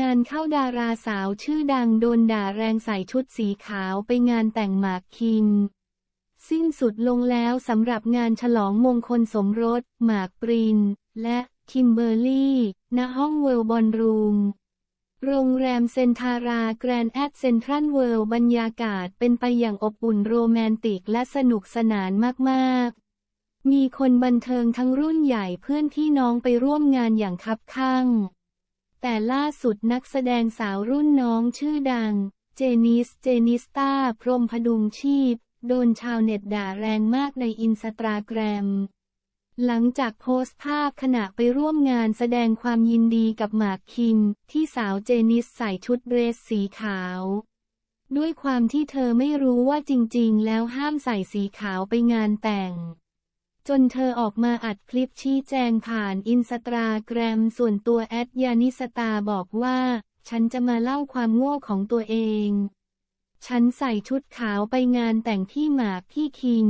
งานเข้าดาราสาวชื่อดังโดนด่าแรงใส่ชุดสีขาวไปงานแต่งหมากคิม สิ้นสุดลงแล้วสำหรับงานฉลองมงคลสมรส หมากปริน และคิมเบอร์รี่ ณห้องเวิลบอลรูม โรงแรมเซนทาราแกรนด์แอดเซนทรัลเวิลด์บรรยากาศเป็นไปอย่างอบอุ่นโรแมนติกและสนุกสนานมากๆ มีคนบันเทิงทั้งรุ่นใหญ่เพื่อนพี่น้องไปร่วมงานอย่างคับข้าง แต่ล่าสุดนักแสดงสาวรุ่นน้องชื่อดัง เจนิส เจนิสตาพรมพดุงชีพ โดนชาวเน็ตด่าแรงมากในอินสตาแกรม หลังจากโพสต์ภาพขณะไปร่วมงานแสดงความยินดีกับหมากคิม ที่สาวเจนิสใส่ชุดเดรสสีขาว ด้วยความที่เธอไม่รู้ว่าจริงๆ แล้วห้ามใส่สีขาวไปงานแต่ง จนเธอออกมาอัดคลิปชี้แจงผ่านอินสตาแกรมส่วนตัวแอดยานิสตาบอกว่า ฉันจะมาเล่าความโง่ของตัวเอง ฉันใส่ชุดขาวไปงานแต่งที่หมากที่คิง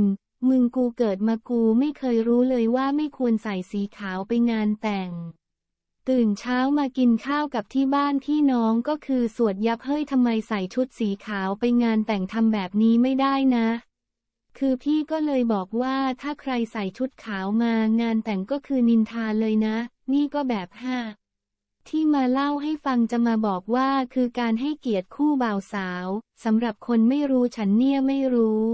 มึงกูเกิดมากูไม่เคยรู้เลยว่าไม่ควรใส่สีขาวไปงานแต่ง ตื่นเช้ามากินข้าวกับที่บ้านพี่น้องก็คือสวดยับเฮ้ยทำไมใส่ชุดสีขาวไปงานแต่งทำแบบนี้ไม่ได้นะ คือพี่ก็เลยบอกว่าถ้าใครใส่ชุดขาวมางานแต่งก็คือนินทาเลยนะ นี่ก็แบบห้าที่มาเล่าให้ฟังจะมาบอกว่าคือการให้เกียรติคู่บ่าวสาวสำหรับคนไม่รู้ฉันเนี่ยไม่รู้